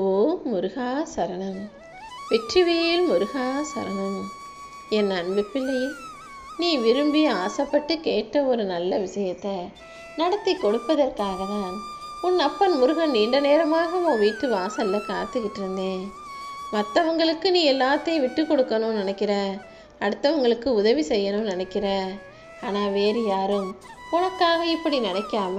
ஓ முருகா சரணம். வெற்றிவேல் முருகா சரணம். என் அன்பு பிள்ளையே நீ விரும்பி ஆசைப்பட்டு கேட்ட ஒரு நல்ல விஷயத்தை நடத்தி கொடுப்பதற்காக தான் உன் அப்பன் முருகன் நீண்ட நேரமாக உன் வீட்டு வாசல்ல காத்துக்கிட்டு இருந்தேன். மற்றவங்களுக்கு நீ எல்லாத்தையும் விட்டு கொடுக்கணும்னு நினைக்கிற அடுத்தவங்களுக்கு உதவி செய்யணும்னு நினைக்கிற. ஆனால் வேறு யாரும் உனக்காக இப்படி நினைக்காம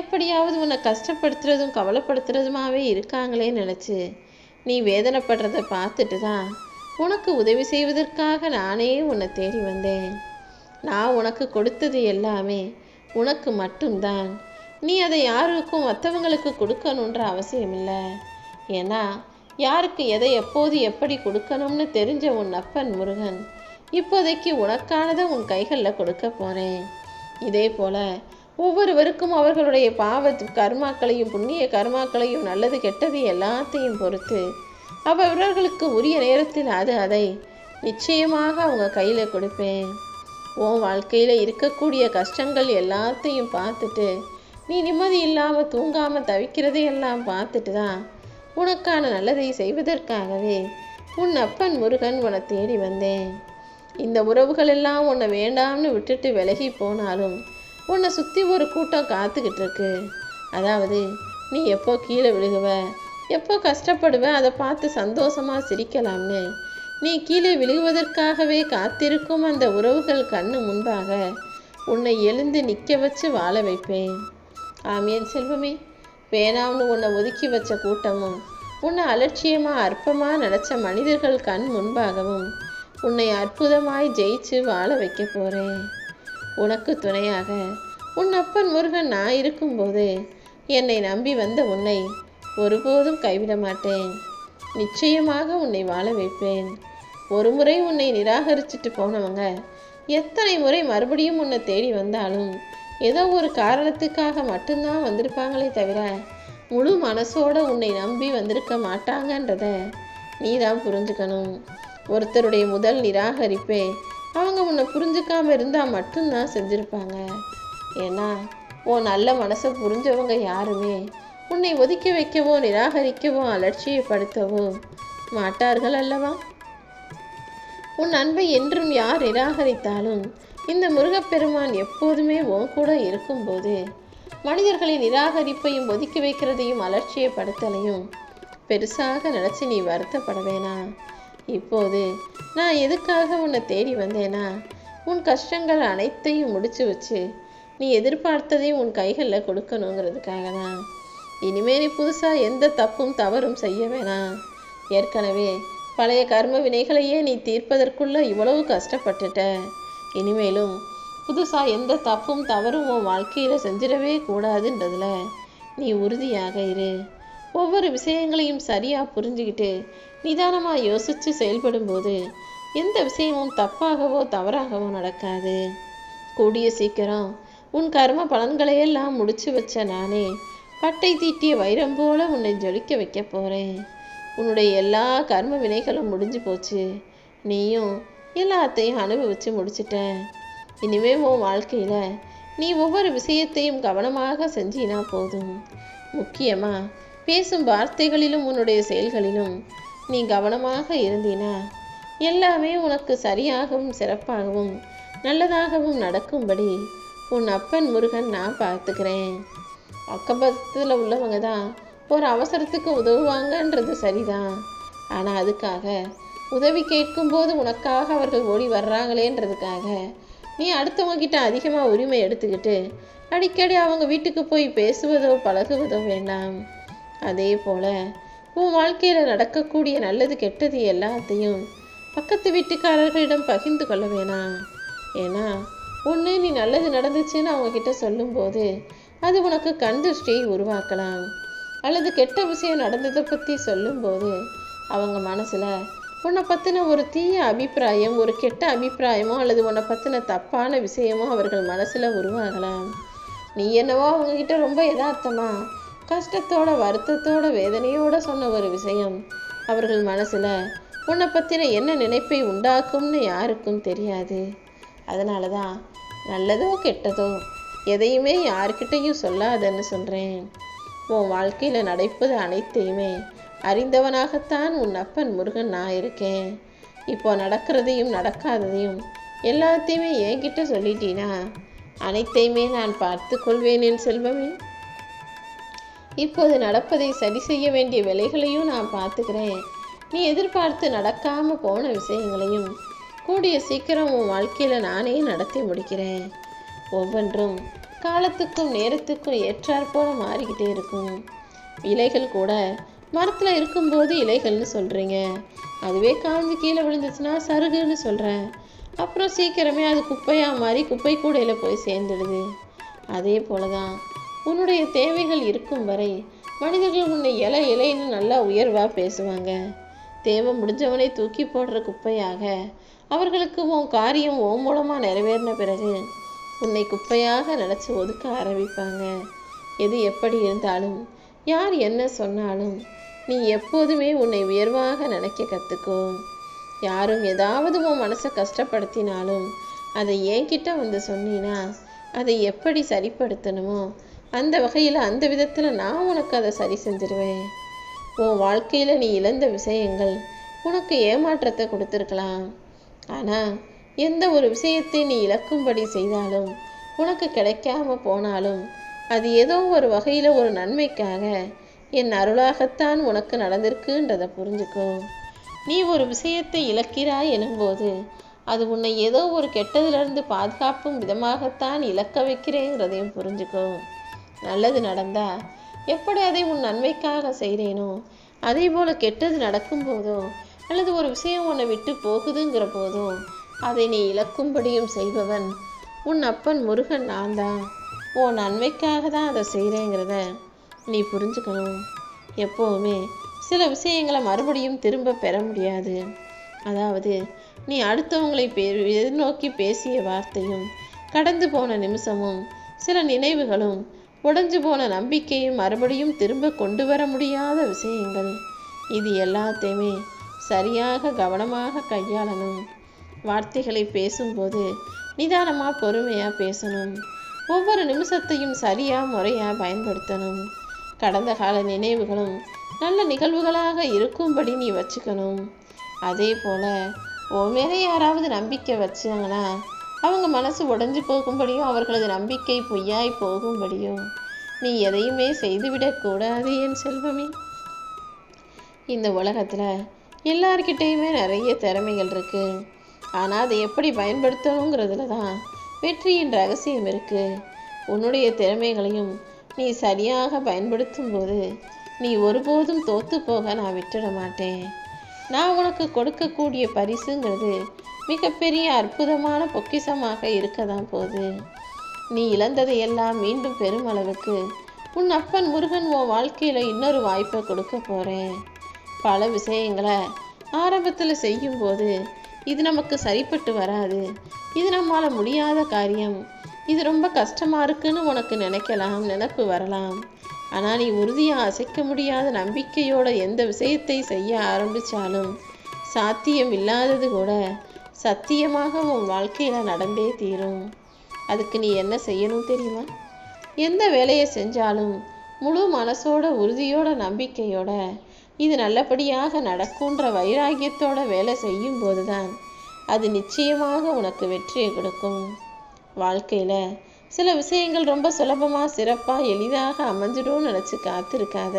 எப்படியாவது உன்னை கஷ்டப்படுத்துறதும் கவலைப்படுத்துறதுமாவே இருக்காங்களே நினச்சி நீ வேதனைப்படுறத பார்த்துட்டு தான் உனக்கு உதவி செய்வதற்காக நானே உன்னை தேடி வந்தேன். நான் உனக்கு கொடுத்தது எல்லாமே உனக்கு மட்டும்தான். நீ அதை யாருக்கும் மற்றவங்களுக்கு கொடுக்கணுன்ற அவசியம் இல்லை. ஏன்னா யாருக்கு எதை எப்போது எப்படி கொடுக்கணும்னு தெரிஞ்ச உன் அப்பன் முருகன் இப்போதைக்கு உனக்கானதை உன் கைகளில் கொடுக்க போகிறேன் இதே போல ஒவ்வொருவருக்கும் அவர்களுடைய பாவ கர்மாக்களையும் புண்ணிய கர்மாக்களையும் நல்லது கெட்டது எல்லாத்தையும் பொறுத்து அவரவர்களுக்கு உரிய நேரத்தில் அது அதை நிச்சயமாக அவங்க கையில் கொடுப்பேன். உன் வாழ்க்கையில் இருக்கக்கூடிய கஷ்டங்கள் எல்லாத்தையும் பார்த்துட்டு நீ நிம்மதி இல்லாமல் தூங்காமல் தவிக்கிறதையெல்லாம் பார்த்துட்டு தான் உனக்கான நல்லதை செய்வதற்காகவே உன் அப்பன் முருகன் உன்னை தேடி வந்தேன். இந்த உறவுகள் எல்லாம் உன்னை வேண்டாம்னு விட்டுட்டு விலகி போனாலும் உன்னை சுற்றி ஒரு கூட்டம் காத்துக்கிட்டு இருக்கு. அதாவது நீ எப்போ கீழே விழுகுவ எப்போ கஷ்டப்படுவ அதை பார்த்து சந்தோஷமாக சிரிக்கலாம்னு. நீ கீழே விழுகுவதற்காகவே காத்திருக்கும் அந்த உறவுகள் கண்ணு முன்பாக உன்னை எழுந்து நிற்க வச்சு வாழ வைப்பேன். ஆமியன் செல்வமே வேணாம்னு உன்னை ஒதுக்கி வச்ச கூட்டமும் உன்னை அலட்சியமாக அற்பமாக நினச்ச மனிதர்கள் கண் முன்பாகவும் உன்னை அற்புதமாய் ஜெயிச்சு வாழ வைக்க போகிறேன் உனக்கு துணையாக உன் அப்பன் முருகன் நான் இருக்கும்போது என்னை நம்பி வந்த உன்னை ஒருபோதும் கைவிட மாட்டேன். நிச்சயமாக உன்னை வாழ வைப்பேன். ஒரு முறை உன்னை நிராகரிச்சுட்டு போனவங்க எத்தனை முறை மறுபடியும் உன்னை தேடி வந்தாலும் ஏதோ ஒரு காரணத்துக்காக மட்டும்தான் வந்திருப்பாங்களே தவிர முழு மனசோட உன்னை நம்பி வந்திருக்க மாட்டாங்கன்றத நீ தான் புரிஞ்சுக்கணும். ஒருத்தருடைய முதல் நிராகரிப்பே அவங்க உன்னை புரிஞ்சுக்காமல் இருந்தால் மட்டும்தான் செஞ்சுருப்பாங்க. ஏன்னா உன் நல்ல மனசை புரிஞ்சவங்க யாருமே உன்னை ஒதுக்கி வைக்கவோ நிராகரிக்கவோ அலட்சியப்படுத்தவோ மாட்டார்கள் அல்லவா? உன் அன்பை என்றும் யார் நிராகரித்தாலும் இந்த முருகப்பெருமான் எப்போதுமே உன் கூட இருக்கும்போது மனிதர்களின் நிராகரிப்பையும் ஒதுக்கி வைக்கிறதையும் அலட்சியப்படுத்தலையும் பெருசாக நினச்சி நீ வருத்தப்பட வேணாம். இப்போது நான் எதுக்காக உன்னை தேடி வந்தேனா? உன் கஷ்டங்கள் அனைத்தையும் முடிச்சு வச்சு. நீ எதிர்பார்த்ததையும் உன் கைகளில் கொடுக்கணுங்கிறதுக்காக தான் இனிமே நீ புதுசாக எந்த தப்பும் தவறும் செய்ய வேணாம். ஏற்கனவே பழைய கர்ம வினைகளையே நீ தீர்ப்பதற்குள்ள இவ்வளவு கஷ்டப்பட்டுட்ட. இனிமேலும் புதுசாக எந்த தப்பும் தவறும் உன் வாழ்க்கையில் செஞ்சிடவே கூடாதுன்றதுல நீ உறுதியாக இரு. ஒவ்வொரு விஷயங்களையும் சரியாக புரிஞ்சுக்கிட்டு நிதானமாக யோசித்து செயல்படும்போது எந்த விஷயமும் தப்பாகவோ தவறாகவோ நடக்காது. கூடிய சீக்கிரம் உன் கர்ம பலன்களையெல்லாம் முடிச்சு வச்ச நானே பட்டை தீட்டிய வைரம் போல உன்னை ஜொலிக்க வைக்க போகிறேன் உன்னுடைய எல்லா கர்ம வினைகளும் முடிஞ்சு போச்சு. நீயும் எல்லாத்தையும் அனுபவிச்சு முடிச்சிட்ட. இனிமே உன் வாழ்க்கையில் நீ ஒவ்வொரு விஷயத்தையும் கவனமாக செஞ்சினா போதும். முக்கியமாக பேசும் வார்த்தைகளிலும் உன்னுடைய செயல்களிலும் நீ கவனமாக இருந்தினா எல்லாமே உனக்கு சரியாகவும் சிறப்பாகவும் நல்லதாகவும் நடக்கும்படி உன் அப்பன் முருகன் நான் பார்த்துக்கிறேன். அக்கபக்கத்தில் உள்ளவங்க தான் ஒரு அவசரத்துக்கு உதவுவாங்கன்றது சரிதான். ஆனால் அதுக்காக உதவி கேட்கும்போது உனக்காக அவர்கள் ஓடி வர்றாங்களேன்றதுக்காக நீ அடுத்தவங்ககிட்ட அதிகமாக உரிமை எடுத்துக்கிட்டு அடிக்கடி அவங்க வீட்டுக்கு போய் பேசுவதோ பழகுவதோ வேண்டாம். அதே போல் உன் வாழ்க்கையில் நடக்கக்கூடிய நல்லது கெட்டது எல்லாத்தையும் பக்கத்து வீட்டுக்காரர்களிடம் பகிர்ந்து கொள்ள வேணாம் ஏன்னா ஒன்று நீ நல்லது நடந்துச்சுன்னு அவங்க கிட்ட சொல்லும்போது அது உனக்கு கண் திருஷ்டியை உருவாக்கலாம். அல்லது கெட்ட விஷயம் நடந்ததை பற்றி சொல்லும்போது அவங்க மனசில் உன்னை பற்றின ஒரு தீய அபிப்பிராயம் ஒரு கெட்ட அபிப்பிராயமோ அல்லது உன்னை பற்றின தப்பான விஷயமோ அவர்கள் மனசில் உருவாகலாம். நீ என்னவோ அவங்கக்கிட்ட ரொம்ப எதார்த்தமாக கஷ்டத்தோட வருத்தத்தோட வேதனையோட சொன்ன ஒரு விஷயம். அவர்கள் மனசில் உன்னை பற்றின என்ன நினைப்பை உண்டாக்கும்னு யாருக்கும் தெரியாது. அதனால தான் நல்லதோ கெட்டதோ எதையுமே யார்கிட்டையும் சொல்லாதன்னு சொல்கிறேன் உன் வாழ்க்கையில் நடப்பது அனைத்தையுமே அறிந்தவனாகத்தான் உன் அப்பன் முருகன் நான் இருக்கேன். இப்போ நடக்கிறதையும் நடக்காததையும் எல்லாத்தையுமே என்கிட்ட சொல்லிட்டீனா அனைத்தையுமே நான் பார்த்து கொள்வேனேன் என் செல்வமே. இப்போது நடப்பதை சரி செய்ய வேண்டிய வேலைகளையும் நான் பார்த்துக்கிறேன். நீ எதிர்பார்த்து நடக்காம போன விஷயங்களையும் கூடிய சீக்கிரம் உன் வாழ்க்கையில் நானே நடத்தி முடிக்கிறேன். ஒவ்வொன்றும் காலத்துக்கும் நேரத்துக்கும் ஏற்றாற்போல மாறிக்கிட்டே இருக்கும். இலைகள் கூட மரத்தில் இருக்கும்போது இலைகள்னு சொல்கிறீங்க அதுவே காஞ்சு கீழே விழுந்துச்சுன்னா சருகுன்னு சொல்கிறேன் அப்புறம் சீக்கிரமே அது குப்பையாக மாறி குப்பை கூடையில் போய் சேர்ந்துடுது. அதே போல தான் உன்னுடைய தேவைகள் இருக்கும் வரை மனிதர்கள் உன்னை இலை இலைன்னு நல்லா உயர்வாக பேசுவாங்க. தேவை முடிஞ்சவனை தூக்கி போடுற குப்பையாக அவர்களுக்கு உன் காரியம் ஓ மூலமாக நிறைவேறின பிறகு உன்னை குப்பையாக நினச்சி ஒதுக்க ஆரம்பிப்பாங்க. எது எப்படி இருந்தாலும் யார் என்ன சொன்னாலும் நீ எப்போதுமே உன்னை உயர்வாக நினைக்க கற்றுக்கோ யாரும் ஏதாவது உன் மனசை கஷ்டப்படுத்தினாலும் அதை என்கிட்ட வந்து சொன்னீன்னா அதை எப்படி சரிப்படுத்தணுமோ அந்த வகையில் அந்த விதத்தில் நான் உனக்கு அதை சரி செஞ்சிருவேன். உன் வாழ்க்கையில் நீ இழந்த விஷயங்கள் உனக்கு ஏமாற்றத்தை கொடுத்துருக்கலாம். ஆனால் எந்த ஒரு விஷயத்தை நீ இழக்கும்படி செய்தாலும் உனக்கு கிடைக்காம போனாலும் அது ஏதோ ஒரு வகையில் ஒரு நன்மைக்காக என் அருளாகத்தான் உனக்கு நடந்திருக்குன்றதை புரிஞ்சுக்கோ. நீ ஒரு விஷயத்தை இழக்கிறாய் எனும்போது அது உன்னை ஏதோ ஒரு கெட்டதிலிருந்து பாதுகாப்பும் விதமாகத்தான் இழக்க வைக்கிறேங்கிறதையும் புரிஞ்சுக்கோ. நல்லது நடந்தா எப்படி அதை உன் நன்மைக்காக செய்கிறேனோ அதே போல கெட்டது நடக்கும் போதோ அல்லது ஒரு விஷயம் உன்னை விட்டு போகுதுங்கிற போதோ அதை நீ இழக்கும்படியும் செய்பவன் உன் அப்பன் முருகன் நான் தான். உன் நன்மைக்காக தான் அதை செய்கிறேங்கிறத நீ புரிஞ்சுக்கணும். எப்போவுமே சில விஷயங்களை மறுபடியும் திரும்ப பெற முடியாது. அதாவது நீ அடுத்தவங்களை பே எதிர்நோக்கி பேசிய வார்த்தையும் கடந்து போன நிமிஷமும் சில நினைவுகளும் உடஞ்சு போன நம்பிக்கையும் மறுபடியும் திரும்ப கொண்டு வர முடியாத விஷயங்கள். இது எல்லாத்தையுமே சரியாக கவனமாக கையாளணும். வார்த்தைகளை பேசும்போது நிதானமாக பொறுமையாக பேசணும். ஒவ்வொரு நிமிஷத்தையும் சரியாக முறையாக பயன்படுத்தணும். கடந்த கால நினைவுகளும் நல்ல நிகழ்வுகளாக இருக்கும்படி நீ வச்சுக்கணும். அதே போல் உன் மேலே யாராவது நம்பிக்கை வச்சாங்கன்னா அவங்க மனசு உடஞ்சி போகும்படியும் அவர்களது நம்பிக்கை பொய்யாய் போகும்படியும். நீ எதையுமே செய்துவிடக்கூடாது என் செல்வமே. இந்த உலகத்தில் எல்லார்கிட்டேயுமே நிறைய திறமைகள் இருக்கு. ஆனால் அதை எப்படி பயன்படுத்தணுங்கிறதுல தான் வெற்றியின் ரகசியம் இருக்கு. உன்னுடைய திறமைகளையும் நீ சரியாக பயன்படுத்தும் போது நீ ஒருபோதும் தோத்து போக நான் விட்டுட மாட்டேன். நான் உனக்கு கொடுக்கக்கூடிய பரிசுங்கிறது மிகப்பெரிய அற்புதமான பொக்கிஷமாக இருக்க தான் போகுது. நீ இழந்ததையெல்லாம் மீண்டும் பெரும் அளவுக்கு உன் அப்பன் முருகன் உன் வாழ்க்கையில் இன்னொரு வாய்ப்பை கொடுக்க போகிறேன் பல விஷயங்களை ஆரம்பத்தில் செய்யும்போது இது நமக்கு சரிப்பட்டு வராது. இது நம்மால் முடியாத காரியம். இது ரொம்ப கஷ்டமாக இருக்குன்னு உனக்கு நினைக்கலாம் நினப்பு வரலாம். ஆனால் நீ உறுதியாக அசைக்க முடியாத நம்பிக்கையோட எந்த விஷயத்தை செய்ய ஆரம்பித்தாலும் சாத்தியம் இல்லாதது கூட சத்தியமாக உன் வாழ்க்கையில் நடந்தே தீரும். அதுக்கு நீ என்ன செய்யணும் தெரியுமா? எந்த வேலையை செஞ்சாலும் முழு மனசோட உறுதியோட நம்பிக்கையோட இது நல்லபடியாக நடக்குன்ற வைராகியத்தோட வேலை செய்யும் போதுதான் அது நிச்சயமாக உனக்கு வெற்றியை கொடுக்கும். வாழ்க்கையில் சில விஷயங்கள் ரொம்ப சுலபமாக சிறப்பாக எளிதாக அமைஞ்சிடும்னு நினச்சி காத்திருக்காத.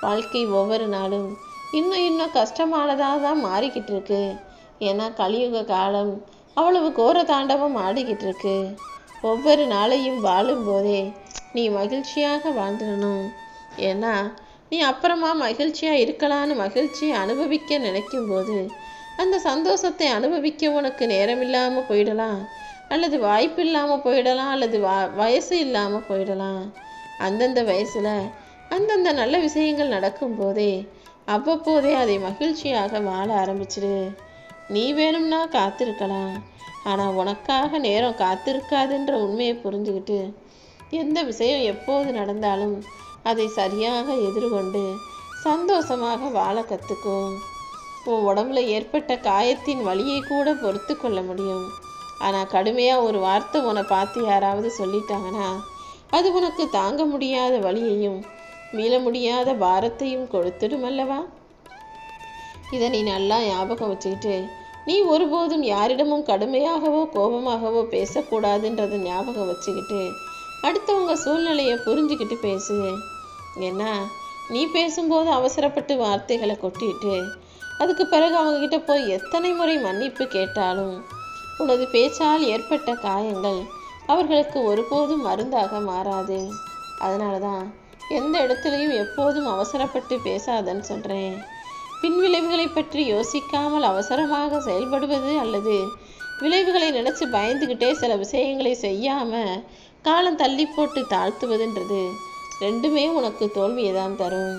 வாழ்க்கை ஒவ்வொரு நாளும் இன்னும் இன்னும் கஷ்டமானதாக தான் மாறிக்கிட்டு இருக்கு. ஏன்னா கலியுக காலம் அவ்வளவு கோர தாண்டவம் ஆடிக்கிட்டு இருக்கு ஒவ்வொரு நாளையும் வாழும்போதே நீ மகிழ்ச்சியாக வாழ்ந்துடணும். ஏன்னா நீ அப்புறமா மகிழ்ச்சியாக இருக்கலான்னு மகிழ்ச்சியை அனுபவிக்க நினைக்கும் போது அந்த சந்தோஷத்தை அனுபவிக்க உனக்கு நேரம் இல்லாமல் போயிடலாம். அல்லது வாய்ப்பு இல்லாமல் போயிடலாம் அல்லது வ வயசு இல்லாமல் போயிடலாம். அந்தந்த வயசில் அந்தந்த நல்ல விஷயங்கள் நடக்கும்போதே அவ்வப்போதே அதை மகிழ்ச்சியாக வாழ ஆரம்பிச்சிடு. நீ வேணும்னா காத்திருக்கலாம். ஆனால் உனக்காக நேரம் காத்திருக்காதுன்ற உண்மையை புரிஞ்சுக்கிட்டு எந்த விஷயம் எப்போது நடந்தாலும் அதை சரியாக எதிர்கொண்டு சந்தோஷமாக வாழ கற்றுக்கோ உன் உடம்புல ஏற்பட்ட காயத்தின் வழியை கூட பொறுத்து கொள்ள முடியும். ஆனால் கடுமையாக ஒரு வார்த்தை உன்னை பார்த்து யாராவது சொல்லிட்டாங்கன்னா அது உனக்கு தாங்க முடியாத வழியையும் மீள முடியாத பாரத்தையும் கொடுத்துடும் அல்லவா? இதை நீ நல்லா ஞாபகம் வச்சுக்கிட்டு நீ ஒருபோதும் யாரிடமும் கடுமையாகவோ கோபமாகவோ பேசக்கூடாதுன்றதை ஞாபகம் வச்சுக்கிட்டு அடுத்தவங்க சூழ்நிலையை புரிஞ்சுக்கிட்டு பேசு. ஏன்னா நீ பேசும்போது அவசரப்பட்டு வார்த்தைகளை கொட்டிட்டு அதுக்கு பிறகு அவங்கக்கிட்ட போய் எத்தனை முறை மன்னிப்பு கேட்டாலும் உனது பேச்சால் ஏற்பட்ட காயங்கள் அவர்களுக்கு ஒருபோதும் மருந்தாக மாறாது. அதனால தான் எந்த இடத்துலையும் எப்போதும் அவசரப்பட்டு பேசாதன்னு சொல்கிறேன் பின்விளைவுகளை பற்றி யோசிக்காமல் அவசரமாக செயல்படுவது அல்லது விளைவுகளை நினச்சி பயந்துக்கிட்டே சில விஷயங்களை செய்யாமல் காலம் தள்ளி போட்டு தாழ்த்துவதுன்றது ரெண்டுமே உனக்கு தோல்வியை தான் தரும்.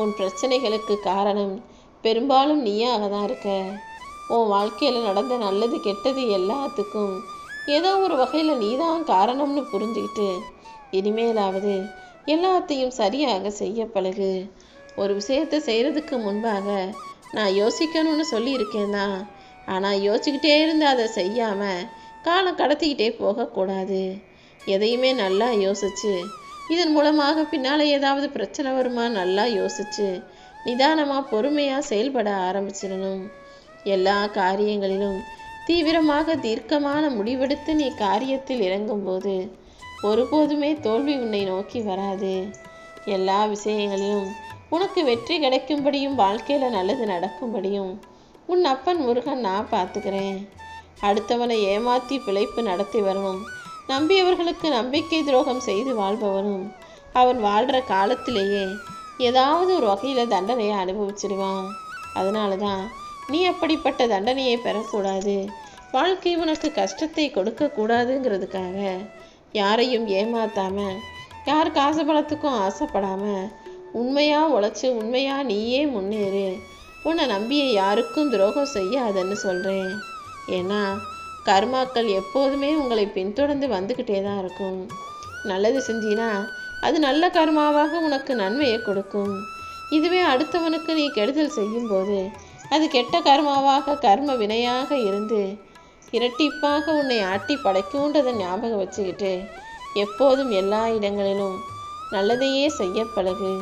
உன் பிரச்சனைகளுக்கு காரணம் பெரும்பாலும் நீயாக தான் இருக்க. உன் வாழ்க்கையில் நடந்த நல்லது கெட்டது எல்லாத்துக்கும் ஏதோ ஒரு வகையில் நீ தான் காரணம்னு புரிஞ்சுக்கிட்டு இனிமேலாவது எல்லாத்தையும் சரியாக செய்ய பழகு. ஒரு விஷயத்தை செய்கிறதுக்கு முன்பாக நான் யோசிக்கணும்னு சொல்லியிருக்கேன் தான் ஆனால் யோசிச்சுக்கிட்டே இருந்து அதை செய்யாமல் காலம் கடத்திக்கிட்டே போகக்கூடாது. எதையுமே நல்லா யோசிச்சு இதன் மூலமாக பின்னால் ஏதாவது பிரச்சனை வருமா நல்லா யோசிச்சு நிதானமாக பொறுமையாக செயல்பட ஆரம்பிச்சிடணும். எல்லா காரியங்களிலும் தீவிரமாக தீர்க்கமான முடிவெடுத்து நீ காரியத்தில் இறங்கும்போது ஒருபோதுமே தோல்வி உன்னை நோக்கி வராது. எல்லா விஷயங்களிலும் உனக்கு வெற்றி கிடைக்கும்படியும் வாழ்க்கையில் நல்லது நடக்கும்படியும். உன் அப்பன் முருகன் நான் பார்த்துக்கிறேன். அடுத்தவனை ஏமாற்றி பிழைப்பு நடத்தி வரணும் நம்பியவர்களுக்கு நம்பிக்கை துரோகம் செய்து வாழ்பவனும் அவன் வாழ்கிற காலத்திலேயே ஏதாவது ஒரு வகையில் தண்டனையை அனுபவிச்சிடுவான். அதனால தான் நீ அப்படிப்பட்ட தண்டனையை பெறக்கூடாது. வாழ்க்கை உனக்கு கஷ்டத்தை கொடுக்கக்கூடாதுங்கிறதுக்காக யாரையும் ஏமாத்தாம யார் காசு பணத்துக்கும் ஆசைப்படாமல் உண்மையாக உழைச்சி உண்மையாக நீயே முன்னேறு. உன்னை நம்பிய யாருக்கும் துரோகம் செய்யாதன்னு சொல்கிறேன் ஏன்னா கர்மாக்கள் எப்போதுமே உங்களை பின்தொடர்ந்து வந்துக்கிட்டே தான் இருக்கும். நல்லது செஞ்சினா அது நல்ல கர்மாவாக உனக்கு நன்மையை கொடுக்கும். இதுவே அடுத்தவனுக்கு நீ கெடுதல் செய்யும்போது அது கெட்ட கர்மாவாக கர்ம வினையாக இருந்து இரட்டிப்பாக உன்னை ஆட்டி படைக்கும்ன்றதை ஞாபகம் வச்சுக்கிட்டு எப்போதும் எல்லா இடங்களிலும் நல்லதையே செய்ய பழகு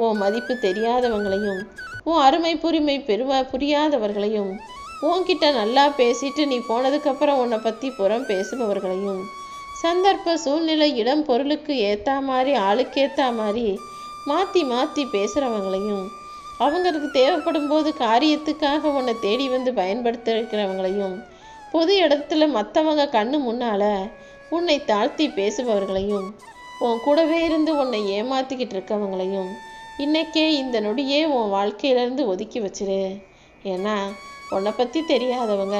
உன் மதிப்பு தெரியாதவங்களையும் உன் அருமை புரிமை பெருவ புரியாதவர்களையும் உன்கிட்ட நல்லா பேசிட்டு நீ போனதுக்கப்புறம் உன்னை பற்றி புறம் பேசுபவர்களையும் சந்தர்ப்ப சூழ்நிலை இடம் பொருளுக்கு ஏற்ற மாதிரி ஆளுக்கேற்ற மாதிரி மாற்றி மாற்றி பேசுகிறவங்களையும் அவங்களுக்கு தேவைப்படும் போது காரியத்துக்காக உன்னை தேடி வந்து பயன்படுத்திருக்கிறவங்களையும் பொது இடத்துல மற்றவங்க கண்ணு முன்னால் உன்னை தாழ்த்தி பேசுபவர்களையும் உன் கூடவே இருந்து உன்னை ஏமாத்திக்கிட்டு இருக்கவங்களையும் இன்னைக்கே இந்த நொடியே உன் வாழ்க்கையிலேருந்து ஒதுக்கி வச்சிரு. ஏன்னா உன்னை பற்றி தெரியாதவங்க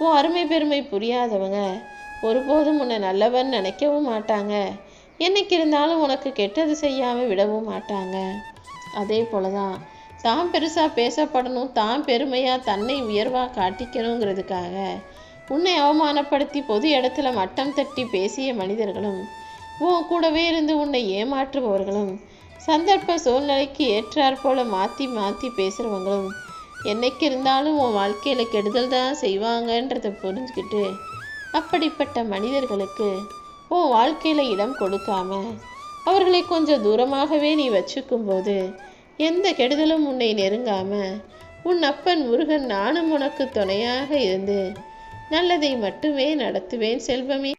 உன் அருமை பெருமை புரியாதவங்க ஒருபோதும் உன்னை நல்லவன் நினைக்கவும் மாட்டாங்க. என்னைக்கு இருந்தாலும் உனக்கு கெட்டது செய்யாமல் விடவும் மாட்டாங்க. அதே போல தான் தான் பெருசாக பேசப்படணும் தான் பெருமையாக தன்னை உயர்வாக காட்டிக்கணுங்கிறதுக்காக உன்னை அவமானப்படுத்தி பொது இடத்துல மட்டம் தட்டி பேசிய மனிதர்களும் உன் கூடவே இருந்து உன்னை ஏமாற்றுபவர்களும் சந்தர்ப்ப சூழ்நிலைக்கு ஏற்றாற் போல மாற்றி மாற்றி பேசுகிறவங்களும் என்னைக்கு இருந்தாலும் உன் வாழ்க்கையில் கெடுதல் தான் செய்வாங்கன்றதை புரிஞ்சுக்கிட்டு அப்படிப்பட்ட மனிதர்களுக்கு உன் வாழ்க்கையில் இடம் கொடுக்காம அவர்களை கொஞ்சம் தூரமாகவே நீ வச்சுக்கும்போது எந்த கெடுதலும் உன்னை நெருங்காமல் உன் அப்பன் முருகன் நானும் உனக்கு துணையாக இருந்து நல்லதை மட்டுமே நடத்துவேன் செல்வமே.